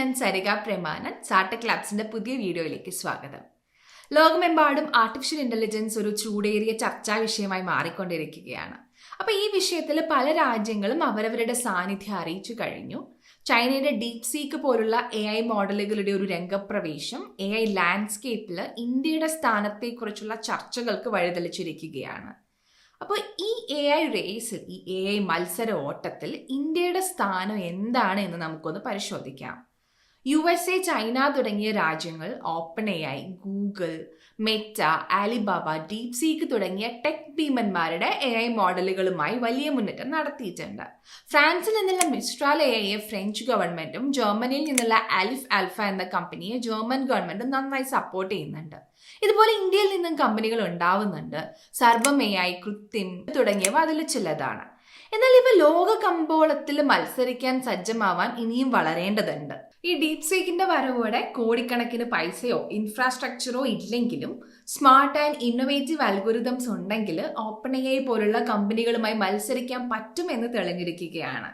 ഞാൻ സരിക പ്രേമാനൻ സാർട്ടക് ലാബ്സിന്റെ പുതിയ വീഡിയോയിലേക്ക് സ്വാഗതം. ലോകമെമ്പാടും ആർട്ടിഫിഷ്യൽ ഇന്റലിജൻസ് ഒരു ചൂടേറിയ ചർച്ചാ വിഷയമായി മാറിക്കൊണ്ടിരിക്കുകയാണ്. അപ്പൊ ഈ വിഷയത്തിൽ പല രാജ്യങ്ങളും അവരവരുടെ സാന്നിധ്യം അറിയിച്ചു കഴിഞ്ഞു. ചൈനയുടെ ഡീപ് സീക്ക് പോലുള്ള എ ഐ മോഡലുകളുടെ ഒരു രംഗപ്രവേശം എ ഐ ലാൻഡ്സ്കേപ്പിൽ ഇന്ത്യയുടെ സ്ഥാനത്തെക്കുറിച്ചുള്ള ചർച്ചകൾക്ക് വഴിതെളിച്ചിരിക്കുകയാണ്. അപ്പോൾ ഈ എ ഐ റേസിൽ ഈ എ ഐ മത്സര ഓട്ടത്തിൽ ഇന്ത്യയുടെ സ്ഥാനം എന്താണ് എന്ന് നമുക്കൊന്ന് പരിശോധിക്കാം. യു എസ് എ ചൈന തുടങ്ങിയ രാജ്യങ്ങൾ open A I Google Meta Alibaba DeepSeek തുടങ്ങിയ ടെക് ഭീമന്മാരുടെ എ ഐ മോഡലുകളുമായി വലിയ മുന്നേറ്റം നടത്തിയിട്ടുണ്ട്. ഫ്രാൻസിൽ നിന്നുള്ള മിസ്ട്രാൽ എ ഐയെ ഫ്രഞ്ച് ഗവൺമെന്റും ജർമ്മനിയിൽ നിന്നുള്ള അലിഫ് ആൽഫ എന്ന കമ്പനിയെ ജർമ്മൻ ഗവൺമെന്റും നന്നായി സപ്പോർട്ട് ചെയ്യുന്നുണ്ട്. ഇതുപോലെ ഇന്ത്യയിൽ നിന്നും കമ്പനികൾ ഉണ്ടാവുന്നുണ്ട്. സർവം എ ഐ കൃത്യം തുടങ്ങിയവ അതിൽ ചിലതാണ്. എന്നാൽ ഇവ ലോക കമ്പോളത്തിൽ മത്സരിക്കാൻ സജ്ജമാവാൻ ഇനിയും വളരേണ്ടതുണ്ട്. ഈ ഡീപ് സീക്കിന്റെ വരവോടെ കോടിക്കണക്കിന് പൈസയോ ഇൻഫ്രാസ്ട്രക്ചറോ ഇല്ലെങ്കിലും സ്മാർട്ട് ആൻഡ് ഇന്നൊവേറ്റീവ് അൽഗോരിതംസ് ഉണ്ടെങ്കിൽ ഓപ്പൺ എ പോലുള്ള കമ്പനികളുമായി മത്സരിക്കാൻ പറ്റുമെന്ന് തെളിഞ്ഞിരിക്കുകയാണ്.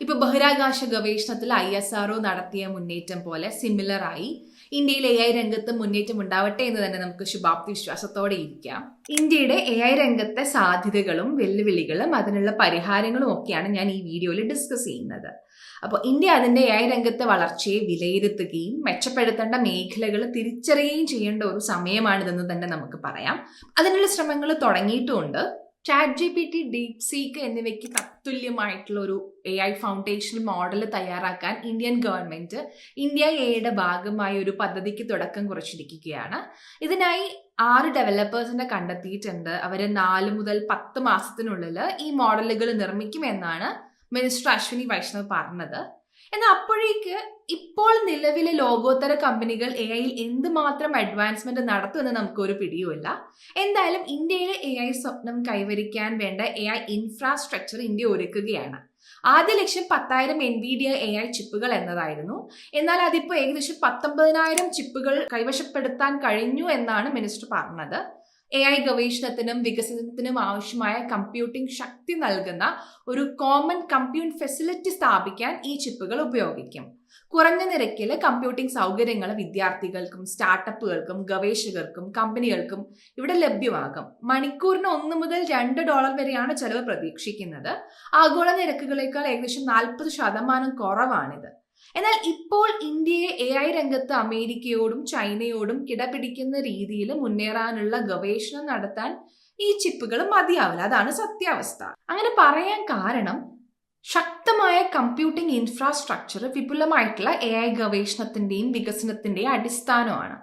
ഇപ്പൊ ബഹിരാകാശ ഗവേഷണത്തിൽ ഐ എസ് ആർഒ നടത്തിയ മുന്നേറ്റം പോലെ സിമിലറായി ഇന്ത്യയിൽ എ ഐ രംഗത്ത് മുന്നേറ്റം ഉണ്ടാവട്ടെ എന്ന് തന്നെ നമുക്ക് ശുഭാപ്തി വിശ്വാസത്തോടെ ഇരിക്കാം. ഇന്ത്യയുടെ എ ഐ രംഗത്തെ സാധ്യതകളും വെല്ലുവിളികളും അതിനുള്ള പരിഹാരങ്ങളും ഒക്കെയാണ് ഞാൻ ഈ വീഡിയോയിൽ ഡിസ്കസ് ചെയ്യുന്നത്. അപ്പോൾ ഇന്ത്യ അതിന്റെ എ ഐ രംഗത്തെ വളർച്ചയെ വിലയിരുത്തുകയും മെച്ചപ്പെടുത്തേണ്ട മേഖലകൾ തിരിച്ചറിയുകയും ചെയ്യേണ്ട ഒരു സമയമാണിതെന്ന് തന്നെ നമുക്ക് പറയാം. അതിനുള്ള ശ്രമങ്ങൾ തുടങ്ങിയിട്ടുമുണ്ട്. Chat G P T DeepSeek എന്നിവയ്ക്ക് തത്തുല്യമായിട്ടുള്ള ഒരു എ ഐ ഫൗണ്ടേഷൻ മോഡൽ തയ്യാറാക്കാൻ ഇന്ത്യൻ ഗവൺമെന്റ് ഇന്ത്യ എയുടെ ഭാഗമായ ഒരു പദ്ധതിക്ക് തുടക്കം കുറിച്ചിരിക്കുകയാണ്. ഇതിനായി ആറ് ഡെവലപ്പേഴ്സിനെ കണ്ടെത്തിയിട്ടുണ്ട്. അവർ നാല് മുതൽ പത്ത് മാസത്തിനുള്ളിൽ ഈ മോഡലുകൾ നിർമ്മിക്കുമെന്നാണ് മിനിസ്റ്റർ അശ്വിനി വൈഷ്ണവ് പറഞ്ഞത്. എന്നാൽ അപ്പോഴേക്ക് ഇപ്പോൾ നിലവിലെ ലോകോത്തര കമ്പനികൾ എ ഐയിൽ എന്തുമാത്രം അഡ്വാൻസ്മെന്റ് നടത്തുമെന്ന് നമുക്കൊരു പിടിയുമില്ല. എന്തായാലും ഇന്ത്യയിലെ എ ഐ സ്വപ്നം കൈവരിക്കാൻ വേണ്ട എ ഐ ഇൻഫ്രാസ്ട്രക്ചർ ഇന്ത്യ ഒരുക്കുകയാണ്. ആദ്യ ലക്ഷ്യം പത്തായിരം N V D A I ചിപ്പുകൾ എന്നതായിരുന്നു. എന്നാൽ അതിപ്പോൾ ഏകദേശം പത്തൊമ്പതിനായിരം ചിപ്പുകൾ കൈവശപ്പെടുത്താൻ കഴിഞ്ഞു എന്നാണ് മിനിസ്റ്റർ പറഞ്ഞത്. എ ഐ ഗവേഷണത്തിനും വികസനത്തിനും ആവശ്യമായ കമ്പ്യൂട്ടിംഗ് ശക്തി നൽകുന്ന ഒരു കോമൺ കമ്പ്യൂട്ട് ഫെസിലിറ്റി സ്ഥാപിക്കാൻ ഈ ചിപ്പുകൾ ഉപയോഗിക്കും. കുറഞ്ഞ നിരക്കിൽ കമ്പ്യൂട്ടിംഗ് സൗകര്യങ്ങൾ വിദ്യാർത്ഥികൾക്കും സ്റ്റാർട്ടപ്പുകൾക്കും ഗവേഷകർക്കും കമ്പനികൾക്കും ഇവിടെ ലഭ്യമാകും. മണിക്കൂറിന് ഒന്ന് മുതൽ രണ്ട് ഡോളർ വരെയാണ് ചെലവ് പ്രതീക്ഷിക്കുന്നത്. ആഗോള നിരക്കുകളേക്കാൾ ഏകദേശം നാൽപ്പത് ശതമാനം കുറവാണിത്. എന്നാൽ ഇപ്പോൾ ഇന്ത്യയെ എ ഐ രംഗത്ത് അമേരിക്കയോടും ചൈനയോടും കിടപിടിക്കുന്ന രീതിയിൽ മുന്നേറാനുള്ള ഗവേഷണം നടത്താൻ ഈ ചിപ്പുകൾ മതിയാവില്ല. അതാണ് സത്യാവസ്ഥ. അങ്ങനെ പറയാൻ കാരണം ശക്തമായ കമ്പ്യൂട്ടിംഗ് ഇൻഫ്രാസ്ട്രക്ചർ വിപുലമായിട്ടുള്ള എ ഐ ഗവേഷണത്തിന്റെയും വികസനത്തിന്റെയും അടിസ്ഥാനമാണ്.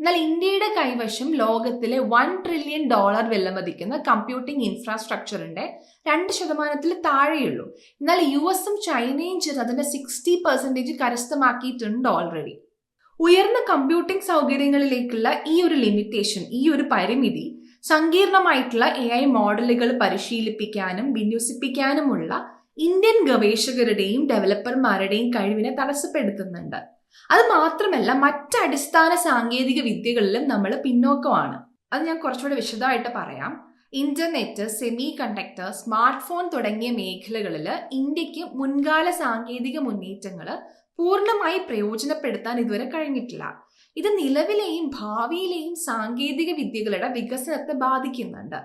എന്നാൽ ഇന്ത്യയുടെ കൈവശം ലോകത്തിലെ വൺ ട്രില്യൺ ഡോളർ വിലമതിക്കുന്ന കമ്പ്യൂട്ടിംഗ് ഇൻഫ്രാസ്ട്രക്ചറിന്റെ രണ്ട് ശതമാനത്തിൽ താഴെയുള്ളൂ. എന്നാൽ യു എസും ചൈനയും ചേർന്ന് അതിന്റെ സിക്സ്റ്റി പെർസെന്റേജ് കരസ്ഥമാക്കിയിട്ടുണ്ട് ഓൾറെഡി ഉയർന്ന കമ്പ്യൂട്ടിംഗ് സൗകര്യങ്ങളിലേക്കുള്ള ഈ ഒരു ലിമിറ്റേഷൻ ഈ ഒരു പരിമിതി സങ്കീർണമായിട്ടുള്ള എ ഐ മോഡലുകൾ പരിശീലിപ്പിക്കാനും വിന്യസിപ്പിക്കാനുമുള്ള ഇന്ത്യൻ ഗവേഷകരുടെയും ഡെവലപ്പർമാരുടെയും കഴിവിനെ തടസ്സപ്പെടുത്തുന്നുണ്ട്. അത് മാത്രമല്ല മറ്റ് അടിസ്ഥാന സാങ്കേതിക വിദ്യകളിലും നമ്മൾ പിന്നോക്കമാണ്. അത് ഞാൻ കുറച്ചുകൂടെ വിശദമായിട്ട് പറയാം. Internet semiconductor smartphone തുടങ്ങിയ മേഖലകളിൽ ഇന്ത്യയ്ക്ക് മുൻകാല സാങ്കേതിക മുന്നേറ്റങ്ങൾ പൂർണമായി പ്രയോജനപ്പെടുത്താൻ ഇതുവരെ കഴിഞ്ഞിട്ടില്ല. ഇത് നിലവിലെയും ഭാവിയിലെയും സാങ്കേതിക വിദ്യകളുടെ വികസനത്തെ ബാധിക്കുന്നുണ്ട്.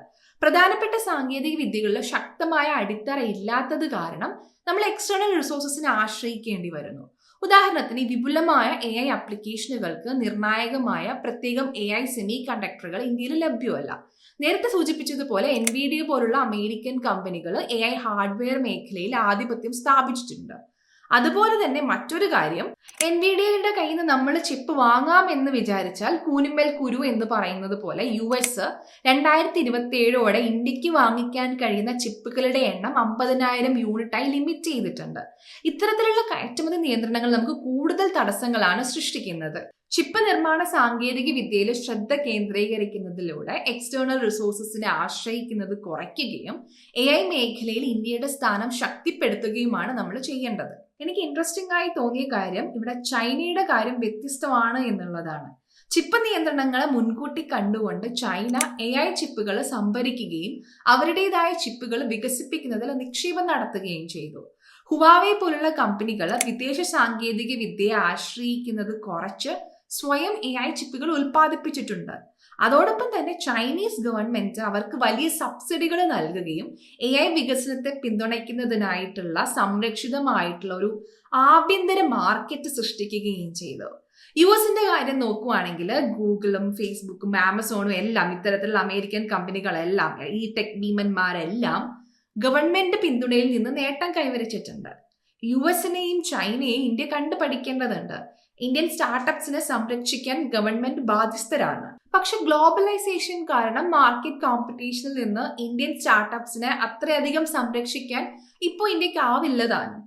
പ്രധാനപ്പെട്ട സാങ്കേതിക വിദ്യകളിൽ ശക്തമായ അടിത്തറ ഇല്ലാത്തത് കാരണം നമ്മൾ എക്സ്റ്റേണൽ റിസോഴ്സസിനെ ആശ്രയിക്കേണ്ടി വരുന്നു. ഉദാഹരണത്തിന് വിപുലമായ എ ഐ ആപ്ലിക്കേഷനുകൾക്ക് നിർണായകമായ പ്രത്യേകം എ ഐ സെമി കണ്ടക്ടറുകൾ ഇന്ത്യയിൽ ലഭ്യമല്ല. നേരത്തെ സൂചിപ്പിച്ചതുപോലെ എൻ വി ഡി പോലുള്ള അമേരിക്കൻ കമ്പനികൾ എ ഐ ഹാർഡ്വെയർ മേഖലയിൽ ആധിപത്യം സ്ഥാപിച്ചിട്ടുണ്ട്. അതുപോലെ തന്നെ മറ്റൊരു കാര്യം എൻ വി ഡിയുടെ കയ്യിൽ നിന്ന് നമ്മൾ ചിപ്പ് വാങ്ങാം എന്ന് വിചാരിച്ചാൽ കൂനിമ്മൽ കുരു എന്ന് പറയുന്നത് പോലെ യു എസ് രണ്ടായിരത്തി ഇരുപത്തി ഏഴോടെ ഇന്ത്യയ്ക്ക് വാങ്ങിക്കാൻ കഴിയുന്ന ചിപ്പുകളുടെ എണ്ണം അമ്പതിനായിരം യൂണിറ്റായി ലിമിറ്റ് ചെയ്തിട്ടുണ്ട്. ഇത്തരത്തിലുള്ള കയറ്റുമതി നിയന്ത്രണങ്ങൾ നമുക്ക് കൂടുതൽ തടസ്സങ്ങളാണ് സൃഷ്ടിക്കുന്നത്. ചിപ്പ് നിർമ്മാണ സാങ്കേതിക വിദ്യയിൽ ശ്രദ്ധ കേന്ദ്രീകരിക്കുന്നതിലൂടെ എക്സ്റ്റേണൽ റിസോഴ്സസിനെ ആശ്രയിക്കുന്നത് കുറയ്ക്കുകയും എ ഐ മേഖലയിൽ ഇന്ത്യയുടെ സ്ഥാനം ശക്തിപ്പെടുത്തുകയുമാണ് നമ്മൾ ചെയ്യേണ്ടത്. എനിക്ക് ഇൻട്രസ്റ്റിംഗ് ആയി തോന്നിയ കാര്യം ഇവിടെ ചൈനയുടെ കാര്യം വ്യത്യസ്തമാണ് എന്നുള്ളതാണ്. ചിപ്പ് നിയന്ത്രണങ്ങളെ മുൻകൂട്ടി കണ്ടുകൊണ്ട് ചൈന എ ഐ ചിപ്പുകൾ സംഭരിക്കുകയും അവരുടേതായ ചിപ്പുകൾ വികസിപ്പിക്കുന്നതിൽ നിക്ഷേപം നടത്തുകയും ചെയ്തു. ഹുവാവെ പോലുള്ള കമ്പനികൾ വിദേശ സാങ്കേതിക വിദ്യയെ ആശ്രയിക്കുന്നത് കുറച്ച് സ്വയം എ ഐ ചിപ്പുകൾ ഉൽപ്പാദിപ്പിച്ചിട്ടുണ്ട്. അതോടൊപ്പം തന്നെ ചൈനീസ് ഗവൺമെന്റ് അവർക്ക് വലിയ സബ്സിഡികൾ നൽകുകയും എ ഐ വികസനത്തെ പിന്തുണയ്ക്കുന്നതിനായിട്ടുള്ള സംരക്ഷിതമായിട്ടുള്ള ഒരു ആഭ്യന്തര മാർക്കറ്റ് സൃഷ്ടിക്കുകയും ചെയ്തു. യു എസിന്റെ കാര്യം നോക്കുവാണെങ്കിൽ ഗൂഗിളും ഫേസ്ബുക്കും ആമസോണും എല്ലാം ഇത്തരത്തിലുള്ള അമേരിക്കൻ കമ്പനികളെല്ലാം ഈ ടെക് ഭീമന്മാരെല്ലാം ഗവൺമെന്റ് പിന്തുണയിൽ നിന്ന് നേട്ടം കൈവരിച്ചിട്ടുണ്ട്. യു എസിനെയും ചൈനയെയും ഇന്ത്യ കണ്ടു പഠിക്കേണ്ടതുണ്ട് ഇന്ത്യൻ സ്റ്റാർട്ടപ്സിനെ സംരക്ഷിക്കാൻ ഗവൺമെന്റ് ബാധ്യസ്ഥരാണ്. പക്ഷെ ഗ്ലോബലൈസേഷൻ കാരണം മാർക്കറ്റ് കോമ്പറ്റീഷനിൽ നിന്ന് ഇന്ത്യൻ സ്റ്റാർട്ടപ്സിനെ അത്രയധികം സംരക്ഷിക്കാൻ ഇപ്പോൾ ഇന്ത്യയ്ക്ക് ആവില്ലതാണ്.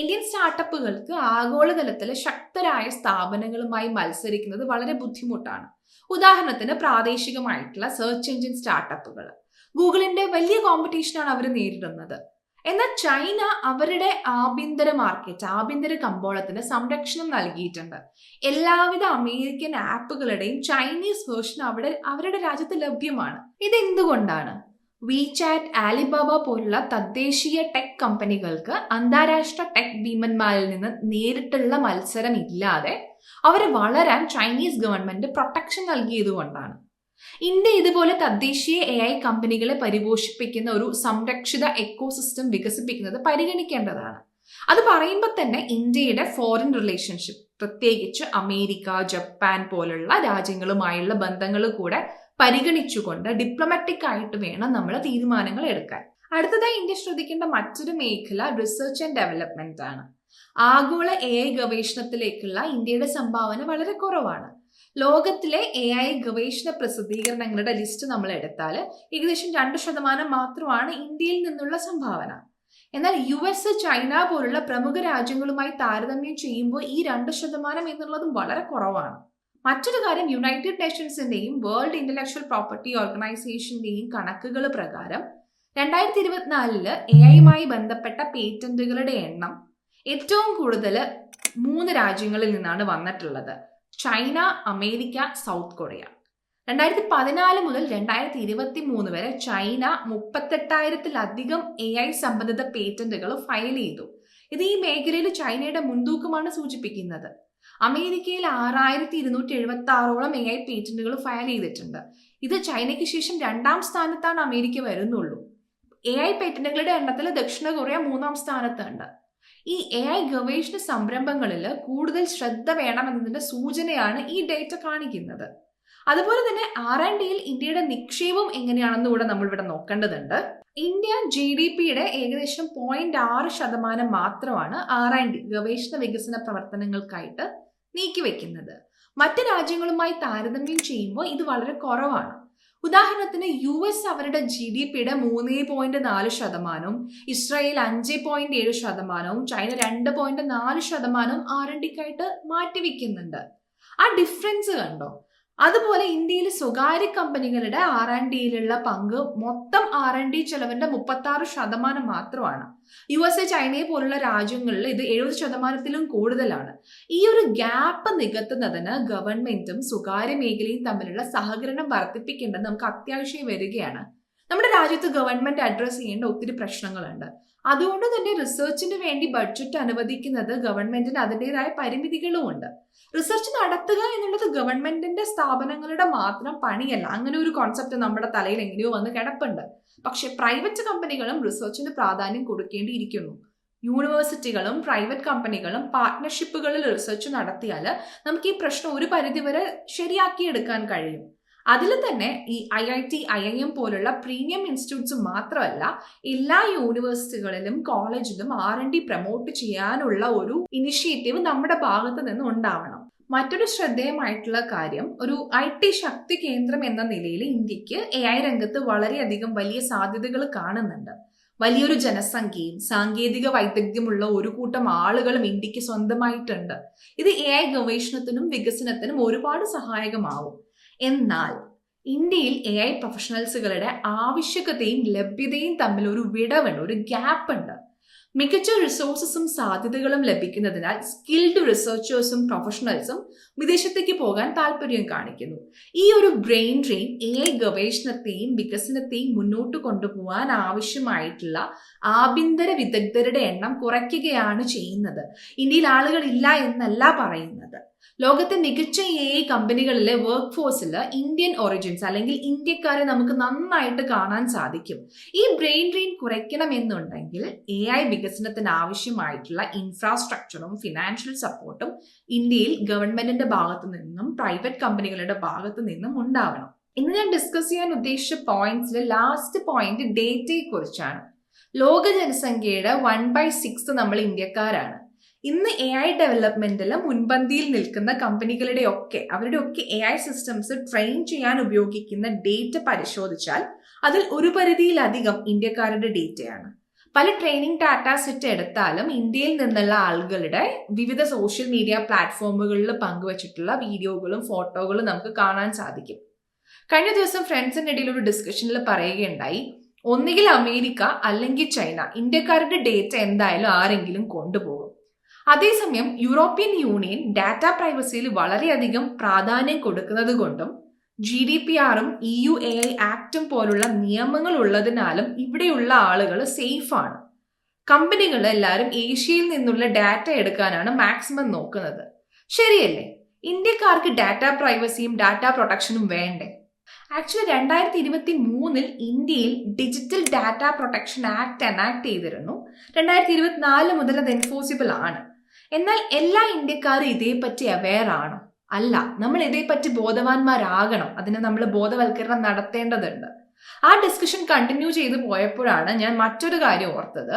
ഇന്ത്യൻ സ്റ്റാർട്ടപ്പുകൾക്ക് ആഗോളതലത്തിൽ ശക്തരായ സ്ഥാപനങ്ങളുമായി മത്സരിക്കുന്നത് വളരെ ബുദ്ധിമുട്ടാണ്. ഉദാഹരണത്തിന് പ്രാദേശികമായിട്ടുള്ള സെർച്ച് എഞ്ചിൻ സ്റ്റാർട്ടപ്പുകൾ. ഗൂഗിളിന്റെ വലിയ കോമ്പറ്റീഷനാണ് അവർ നേരിടുന്നത്. എന്നാൽ ചൈന അവരുടെ ആഭ്യന്തര മാർക്കറ്റ് ആഭ്യന്തര കമ്പോളത്തിന് സംരക്ഷണം നൽകിയിട്ടുണ്ട്. എല്ലാവിധ അമേരിക്കൻ ആപ്പുകളുടെയും ചൈനീസ് വേർഷൻ അവിടെ അവരുടെ രാജ്യത്ത് ലഭ്യമാണ്. ഇത് എന്തുകൊണ്ടാണ് വിചാറ്റ് ആലിബാബ പോലുള്ള തദ്ദേശീയ ടെക് കമ്പനികൾക്ക് അന്താരാഷ്ട്ര ടെക് ഭീമന്മാരിൽ നിന്ന് നേരിട്ടുള്ള മത്സരം ഇല്ലാതെ അവർ വളരാൻ ചൈനീസ് ഗവൺമെന്റ് പ്രൊട്ടക്ഷൻ നൽകിയതുകൊണ്ടാണ്. ഇന്ത്യ ഇതുപോലെ തദ്ദേശീയ എ ഐ കമ്പനികളെ പരിപോഷിപ്പിക്കുന്ന ഒരു സംരക്ഷിത എക്കോസിസ്റ്റം വികസിപ്പിക്കുന്നത് പരിഗണിക്കേണ്ടതാണ്. അത് പറയുമ്പോൾ തന്നെ ഇന്ത്യയുടെ ഫോറിൻ റിലേഷൻഷിപ്പ് പ്രത്യേകിച്ച് അമേരിക്ക ജപ്പാൻ പോലുള്ള രാജ്യങ്ങളുമായുള്ള ബന്ധങ്ങൾ കൂടെ പരിഗണിച്ചുകൊണ്ട് ഡിപ്ലോമാറ്റിക് ആയിട്ട് വേണം നമ്മൾ തീരുമാനങ്ങൾ എടുക്കാൻ. അടുത്തതായി ഇന്ത്യ ശ്രദ്ധിക്കേണ്ട മറ്റൊരു മേഖല റിസർച്ച് ആൻഡ് ഡെവലപ്മെന്റ് ആണ്. ആഗോള എ ഐ ഗവേഷണത്തിലേക്കുള്ള ഇന്ത്യയുടെ സംഭാവന വളരെ കുറവാണ്. ലോകത്തിലെ എ ഐ ഗവേഷണ പ്രസിദ്ധീകരണങ്ങളുടെ ലിസ്റ്റ് നമ്മൾ എടുത്താൽ ഏകദേശം രണ്ട് ശതമാനം മാത്രമാണ് ഇന്ത്യയിൽ നിന്നുള്ള സംഭാവന. എന്നാൽ യു എസ് ചൈന പോലുള്ള പ്രമുഖ രാജ്യങ്ങളുമായി താരതമ്യം ചെയ്യുമ്പോൾ ഈ രണ്ട് ശതമാനം എന്നുള്ളതും വളരെ കുറവാണ്. മറ്റൊരു കാര്യം യുണൈറ്റഡ് നേഷൻസിന്റെയും വേൾഡ് ഇന്റലക്ച്വൽ പ്രോപ്പർട്ടി ഓർഗനൈസേഷന്റെയും കണക്കുകൾ പ്രകാരം രണ്ടായിരത്തി ഇരുപത്തിനാലിൽ എ ഐയുമായി ബന്ധപ്പെട്ട പേറ്റന്റുകളുടെ എണ്ണം ഏറ്റവും കൂടുതൽ മൂന്ന് രാജ്യങ്ങളിൽ നിന്നാണ് വന്നിട്ടുള്ളത്. China America south Korea. രണ്ടായിരത്തി പതിനാല് മുതൽ രണ്ടായിരത്തി ഇരുപത്തി മൂന്ന് വരെ ചൈന മുപ്പത്തെട്ടായിരത്തിലധികം എ ഐ സംബന്ധിത പേറ്റന്റുകൾ ഫയൽ ചെയ്തു. ഇത് ഈ മേഖലയിൽ ചൈനയുടെ മുൻതൂക്കമാണ് സൂചിപ്പിക്കുന്നത്. അമേരിക്കയിൽ ആറായിരത്തി ഇരുന്നൂറ്റി എഴുപത്തി ആറോളം എ ഐ പേറ്റന്റുകൾ ഫയൽ ചെയ്തിട്ടുണ്ട്. ഇത് ചൈനയ്ക്ക് ശേഷം രണ്ടാം സ്ഥാനത്താണ് അമേരിക്ക വരുന്നുള്ളൂ. എ ഐ പേറ്റന്റുകളുടെ എണ്ണത്തിൽ ദക്ഷിണ കൊറിയ മൂന്നാം സ്ഥാനത്തുണ്ട്. ഈ എ ഐ ഗവേഷണ സംരംഭങ്ങളിൽ കൂടുതൽ ശ്രദ്ധ വേണമെന്നതിന്റെ സൂചനയാണ് ഈ ഡേറ്റ കാണിക്കുന്നത്. അതുപോലെ തന്നെ ആർ ആൻഡ് ഡിയിൽ ഇന്ത്യയുടെ നിക്ഷേപം എങ്ങനെയാണെന്ന് കൂടെ നമ്മൾ ഇവിടെ നോക്കേണ്ടതുണ്ട്. ഇന്ത്യ ജി ഡി പിയുടെ ഏകദേശം പോയിന്റ് ആറ് ശതമാനം മാത്രമാണ് ആർ ആൻഡ് ഡി ഗവേഷണ വികസന പ്രവർത്തനങ്ങൾക്കായിട്ട് നീക്കിവെക്കുന്നത്. മറ്റ് രാജ്യങ്ങളുമായി താരതമ്യം ചെയ്യുമ്പോൾ ഇത് വളരെ കുറവാണ്. ഉദാഹരണത്തിന് യു എസ് അവരുടെ ജി ഡി പിയുടെ മൂന്ന് പോയിന്റ് നാല് ശതമാനവും ഇസ്രായേൽ അഞ്ച് പോയിന്റ് ഏഴ് ശതമാനവും ചൈന രണ്ട് പോയിന്റ് നാല് ശതമാനവും ആർ എൻ ഡിക്കായിട്ട് മാറ്റിവെക്കുന്നുണ്ട്. ആ ഡിഫറൻസ് കണ്ടോ? അതുപോലെ ഇന്ത്യയിൽ സ്വകാര്യ കമ്പനികളുടെ ആർ ആൻഡ് ഡിയിലുള്ള പങ്ക് മൊത്തം ആർ ആൻഡ് ഡി ചെലവിന്റെ മുപ്പത്തി ആറ് ശതമാനം മാത്രമാണ്. യു എസ് എ ചൈനയെ പോലുള്ള രാജ്യങ്ങളിൽ ഇത് എഴുപത് ശതമാനത്തിലും കൂടുതലാണ്. ഈ ഒരു ഗ്യാപ്പ് നികത്തുന്നതിന് ഗവൺമെന്റും സ്വകാര്യ മേഖലയും തമ്മിലുള്ള സഹകരണം വർദ്ധിപ്പിക്കേണ്ടത് നമുക്ക് അത്യാവശ്യം വരികയാണ്. നമ്മുടെ രാജ്യത്ത് ഗവൺമെന്റ് അഡ്രസ് ചെയ്യേണ്ട ഒത്തിരി പ്രശ്നങ്ങളുണ്ട്. അതുകൊണ്ട് തന്നെ റിസർച്ചിന് വേണ്ടി ബഡ്ജറ്റ് അനുവദിക്കുന്നത് ഗവൺമെന്റിന് അതിന്റെതായ പരിമിതികളും ഉണ്ട് റിസർച്ച് നടത്തുക എന്നുള്ളത് ഗവൺമെന്റിന്റെ സ്ഥാപനങ്ങളുടെ മാത്രം പണിയല്ല. അങ്ങനെ ഒരു കോൺസെപ്റ്റ് നമ്മുടെ തലയിൽ എങ്ങനെയോ വന്ന് കിടപ്പുണ്ട്. പക്ഷെ പ്രൈവറ്റ് കമ്പനികളും റിസർച്ചിന് പ്രാധാന്യം കൊടുക്കേണ്ടിയിരിക്കുന്നു. യൂണിവേഴ്സിറ്റികളും പ്രൈവറ്റ് കമ്പനികളും പാർട്ട്ണർഷിപ്പുകളിൽ റിസർച്ച് നടത്തിയാൽ നമുക്ക് ഈ പ്രശ്നം ഒരു പരിധിവരെ ശരിയാക്കിയെടുക്കാൻ കഴിയും. അതിൽ തന്നെ ഈ I I T I I M പോലുള്ള പ്രീമിയം ഇൻസ്റ്റിറ്റ്യൂട്ട്സ് മാത്രമല്ല എല്ലാ യൂണിവേഴ്സിറ്റികളിലും കോളേജിലും ആർ എൻ ഡി പ്രൊമോട്ട് ചെയ്യാനുള്ള ഒരു ഇനിഷ്യേറ്റീവ് നമ്മുടെ ഭാഗത്ത് നിന്ന് ഉണ്ടാവണം. മറ്റൊരു ശ്രദ്ധേയമായിട്ടുള്ള കാര്യം ഒരു ഐ ടി ശക്തി കേന്ദ്രം എന്ന നിലയിൽ ഇന്ത്യയ്ക്ക് എ ഐ രംഗത്ത് വളരെയധികം വലിയ സാധ്യതകൾ കാണുന്നുണ്ട്. വലിയൊരു ജനസംഖ്യയും സാങ്കേതിക വൈദഗ്ധ്യമുള്ള ഒരു കൂട്ടം ആളുകളും ഇന്ത്യയ്ക്ക് സ്വന്തമായിട്ടുണ്ട്. ഇത് എ ഐ ഗവേഷണത്തിനും വികസനത്തിനും ഒരുപാട് സഹായകമാവും. എന്നാൽ ഇന്ത്യയിൽ എ ഐ പ്രൊഫഷണൽസുകളുടെ ആവശ്യകതയും ലഭ്യതയും തമ്മിൽ ഒരു വിടവുണ്ട് ഒരു ഗ്യാപ്പ് ഉണ്ട്. മികച്ച റിസോഴ്സസും സാധ്യതകളും ലഭിക്കുന്നതിനാൽ സ്കിൽഡ് റിസർച്ചേഴ്സും പ്രൊഫഷണൽസും വിദേശത്തേക്ക് പോകാൻ താല്പര്യം കാണിക്കുന്നു. ഈ ഒരു ബ്രെയിൻ ഡ്രെയിൻ എ ഐ ഗവേഷണത്തെയും വികസനത്തെയും മുന്നോട്ട് കൊണ്ടുപോകാൻ ആവശ്യമായിട്ടുള്ള ആഭ്യന്തര വിദഗ്ധരുടെ എണ്ണം കുറയ്ക്കുകയാണ് ചെയ്യുന്നത്. ഇന്ത്യയിൽ ആളുകളില്ല എന്നല്ല പറയുന്നത്. ലോകത്തെ മികച്ച എ ഐ കമ്പനികളിലെ വർക്ക് ഫോഴ്സിൽ ഇന്ത്യൻ ഒറിജിൻസ് അല്ലെങ്കിൽ ഇന്ത്യക്കാരെ നമുക്ക് നന്നായിട്ട് കാണാൻ സാധിക്കും. ഈ ബ്രെയിൻ ഡ്രെയിൻ കുറയ്ക്കണമെന്നുണ്ടെങ്കിൽ എ ഐ വികസനത്തിന് ആവശ്യമായിട്ടുള്ള ഇൻഫ്രാസ്ട്രക്ചറും ഫിനാൻഷ്യൽ സപ്പോർട്ടും ഇന്ത്യയിൽ ഗവൺമെന്റിന്റെ ഭാഗത്തു നിന്നും പ്രൈവറ്റ് കമ്പനികളുടെ ഭാഗത്തു നിന്നും ഉണ്ടാവണം. ഇന്ന് ഞാൻ ഡിസ്കസ് ചെയ്യാൻ ഉദ്ദേശിച്ച പോയിന്റ്സിൽ ലാസ്റ്റ് പോയിന്റ് ഡേറ്റയെ കുറിച്ചാണ്. ലോക ജനസംഖ്യയുടെ വൺ ബൈ സിക്സ് നമ്മൾ ഇന്ത്യക്കാരാണ്. ഇന്ന് എ ഐ ഡെവലപ്മെന്റിൽ മുൻപന്തിയിൽ നിൽക്കുന്ന കമ്പനികളുടെ ഒക്കെ അവരുടെ ഒക്കെ എ ഐ സിസ്റ്റംസ് ട്രെയിൻ ചെയ്യാൻ ഉപയോഗിക്കുന്ന ഡേറ്റ പരിശോധിച്ചാൽ അതിൽ ഒരു പരിധിയിലധികം ഇന്ത്യക്കാരുടെ ഡേറ്റയാണ് പല ട്രെയിനിങ് ഡാറ്റ സെറ്റ് എടുത്താലും ഇന്ത്യയിൽ നിന്നുള്ള ആളുകളുടെ വിവിധ സോഷ്യൽ മീഡിയ പ്ലാറ്റ്ഫോമുകളിൽ പങ്കുവച്ചിട്ടുള്ള വീഡിയോകളും ഫോട്ടോകളും നമുക്ക് കാണാൻ സാധിക്കും. കഴിഞ്ഞ ദിവസം ഫ്രണ്ട്സിനിടയിൽ ഒരു ഡിസ്കഷനിൽ പറയുകയുണ്ടായി ഒന്നുകിൽ അമേരിക്ക അല്ലെങ്കിൽ ചൈന ഇന്ത്യക്കാരുടെ ഡേറ്റ എന്തായാലും ആരെങ്കിലും കൊണ്ടുപോകും. അതേസമയം യൂറോപ്യൻ യൂണിയൻ ഡാറ്റ പ്രൈവസിയിൽ വളരെയധികം പ്രാധാന്യം കൊടുക്കുന്നത് കൊണ്ടും ജി ഡി പി ആറും ഇ യു എ ഐ ആക്ടും പോലുള്ള നിയമങ്ങൾ ഉള്ളതിനാലും ഇവിടെയുള്ള ആളുകൾ സേഫാണ് കമ്പനികൾ എല്ലാവരും ഏഷ്യയിൽ നിന്നുള്ള ഡാറ്റ എടുക്കാനാണ് മാക്സിമം നോക്കുന്നത്. ശരിയല്ലേ? ഇന്ത്യക്കാർക്ക് ഡാറ്റ പ്രൈവസിയും ഡാറ്റ പ്രൊട്ടക്ഷനും വേണ്ടേ? ആക്ച്വലി രണ്ടായിരത്തി ഇരുപത്തി മൂന്നിൽ ഇന്ത്യയിൽ digital data protection act enact ചെയ്തിരുന്നു. രണ്ടായിരത്തി ഇരുപത്തിനാല് മുതൽ അത് എൻഫോഴ്സിബിൾ ആണ്. എന്നാൽ എല്ലാ ഇന്ത്യക്കാരും ഇതേപ്പറ്റി അവെയർ ആണോ. അല്ല നമ്മൾ ഇതേപ്പറ്റി ബോധവാന്മാരാകണം. അതിന് നമ്മൾ ബോധവൽക്കരണം നടത്തേണ്ടതുണ്ട്. ആ ഡിസ്കഷൻ കണ്ടിന്യൂ ചെയ്തു പോയപ്പോഴാണ് ഞാൻ മറ്റൊരു കാര്യം ഓർത്തത്.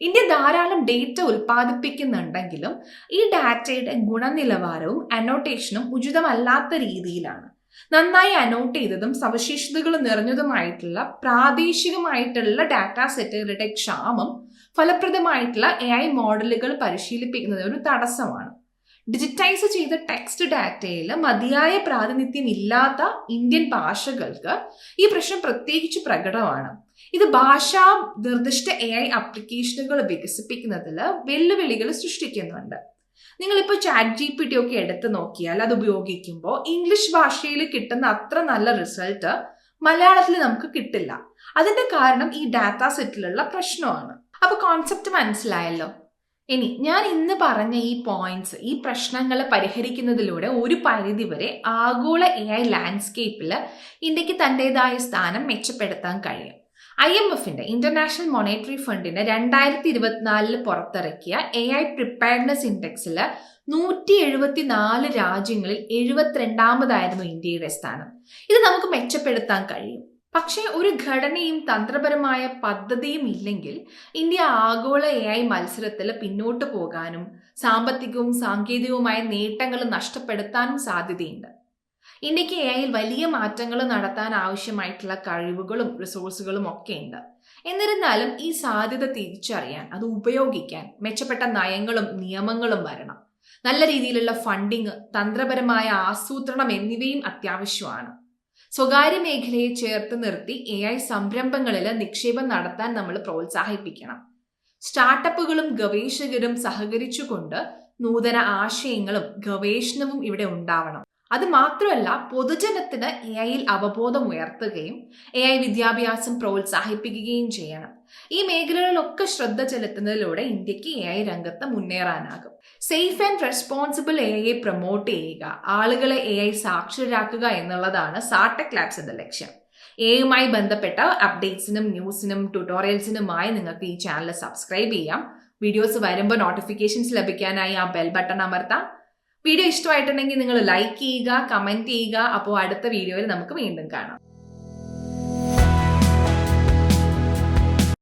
ഇന്ത്യ ധാരാളം ഡേറ്റ ഉൽപ്പാദിപ്പിക്കുന്നുണ്ടെങ്കിലും ഈ ഡാറ്റയുടെ ഗുണനിലവാരവും അനോട്ടേഷനും ഉചിതമല്ലാത്ത രീതിയിലാണ്. നന്നായി അനോട്ട് ചെയ്തതും സവിശേഷതകൾ നിറഞ്ഞതുമായിട്ടുള്ള പ്രാദേശികമായിട്ടുള്ള ഡാറ്റാ സെറ്റുകളുടെ ക്ഷാമം ഫലപ്രദമായിട്ടുള്ള എ ഐ മോഡലുകൾ പരിശീലിപ്പിക്കുന്നത് ഒരു തടസ്സമാണ്. ഡിജിറ്റൈസ് ചെയ്ത ടെക്സ്റ്റ് ഡാറ്റയിൽ മതിയായ പ്രാതിനിധ്യം ഇല്ലാത്ത ഇന്ത്യൻ ഭാഷകൾക്ക് ഈ പ്രശ്നം പ്രത്യേകിച്ച് പ്രകടമാണ്. ഇത് ഭാഷാ നിർദ്ദിഷ്ട എ ഐ ആപ്ലിക്കേഷനുകൾ വികസിപ്പിക്കുന്നതിൽ വെല്ലുവിളികൾ സൃഷ്ടിക്കുന്നുണ്ട്. നിങ്ങളിപ്പോൾ ചാറ്റ് ജി പി ടി ഒക്കെ എടുത്ത് നോക്കിയാൽ അത് ഉപയോഗിക്കുമ്പോൾ ഇംഗ്ലീഷ് ഭാഷയിൽ കിട്ടുന്ന അത്ര നല്ല റിസൾട്ട് മലയാളത്തിൽ നമുക്ക് കിട്ടില്ല. അതിന്റെ കാരണം ഈ ഡാറ്റ സെറ്റിലുള്ള പ്രശ്നമാണ്. അപ്പോൾ കോൺസെപ്റ്റ് മനസ്സിലായല്ലോ? ഇനി ഞാൻ ഇന്ന് പറഞ്ഞ ഈ പോയിന്റ്സ് ഈ പ്രശ്നങ്ങൾ പരിഹരിക്കുന്നതിലൂടെ ഒരു പരിധിവരെ ആഗോള എ ഐ ലാൻഡ്സ്കേപ്പിൽ ഇന്ത്യയ്ക്ക് തന്റെതായ സ്ഥാനം മെച്ചപ്പെടുത്താൻ കഴിയും. ഐ എം എഫിന്റെ ഇന്റർനാഷണൽ മോണിറ്ററി ഫണ്ടിന്റെ രണ്ടായിരത്തി ഇരുപത്തിനാലിൽ പുറത്തിറക്കിയ എ ഐ പ്രിപ്പയർനെസ് ഇൻഡെക്സിൽ നൂറ്റി എഴുപത്തി നാല് രാജ്യങ്ങളിൽ എഴുപത്തിരണ്ടാമതായിരുന്നു ഇന്ത്യയുടെ സ്ഥാനം. ഇത് നമുക്ക് മെച്ചപ്പെടുത്താൻ കഴിയും. പക്ഷേ ഒരു ഘടനയും തന്ത്രപരമായ പദ്ധതിയും ഇല്ലെങ്കിൽ ഇന്ത്യ ആഗോള എ ഐ മത്സരത്തിൽ പിന്നോട്ട് പോകാനും സാമ്പത്തികവും സാങ്കേതികവുമായ നേട്ടങ്ങൾ നഷ്ടപ്പെടുത്താനും സാധ്യതയുണ്ട്. ഇന്ത്യയ്ക്ക് എ ഐയിൽ വലിയ മാറ്റങ്ങൾ നടത്താൻ ആവശ്യമായിട്ടുള്ള കഴിവുകളും റിസോഴ്സുകളും ഒക്കെ ഉണ്ട്. എന്നിരുന്നാലും ഈ സാധ്യത തിരിച്ചറിയാൻ അത് ഉപയോഗിക്കാൻ മെച്ചപ്പെട്ട നയങ്ങളും നിയമങ്ങളും വരണം. നല്ല രീതിയിലുള്ള ഫണ്ടിങ് തന്ത്രപരമായ ആസൂത്രണം എന്നിവയും അത്യാവശ്യമാണ്. സ്വകാര്യ മേഖലയെ ചേർത്ത് നിർത്തി എ ഐ സംരംഭങ്ങളിൽ നിക്ഷേപം നടത്താൻ നമ്മൾ പ്രോത്സാഹിപ്പിക്കണം. സ്റ്റാർട്ടപ്പുകളും ഗവേഷകരും സഹകരിച്ചുകൊണ്ട് നൂതന ആശയങ്ങളും ഗവേഷണവും ഇവിടെ ഉണ്ടാവണം. അത് മാത്രമല്ല പൊതുജനത്തിന് എ ഐയിൽ അവബോധം ഉയർത്തുകയും എ ഐ വിദ്യാഭ്യാസം പ്രോത്സാഹിപ്പിക്കുകയും ചെയ്യണം. ഈ മേഖലകളിലൊക്കെ ശ്രദ്ധ ചെലുത്തുന്നതിലൂടെ ഇന്ത്യയ്ക്ക് എ ഐ രംഗത്ത് മുന്നേറാനാകും. സേഫ് ആൻഡ് റെസ്പോൺസിബിൾ എ ഐയെ പ്രൊമോട്ട് ചെയ്യുക ആളുകളെ എ ഐ സാക്ഷരരാക്കുക എന്നുള്ളതാണ് സാർട്ടെക് ലാബ്സിന്റെ ലക്ഷ്യം. എയുമായി ബന്ധപ്പെട്ട അപ്ഡേറ്റ്സിനും ന്യൂസിനും ട്യൂട്ടോറിയൽസിനുമായി നിങ്ങൾക്ക് ഈ ചാനൽ സബ്സ്ക്രൈബ് ചെയ്യാം. വീഡിയോസ് വരുമ്പോൾ നോട്ടിഫിക്കേഷൻസ് ലഭിക്കാനായി ആ ബെൽ ബട്ടൺ അമർത്താം. വീഡിയോ ഇഷ്ടമായിട്ടുണ്ടെങ്കിൽ നിങ്ങൾ ലൈക്ക് ചെയ്യുക കമന്റ് ചെയ്യുക. അപ്പോൾ അടുത്ത വീഡിയോയിൽ നമുക്ക് വീണ്ടും കാണാം.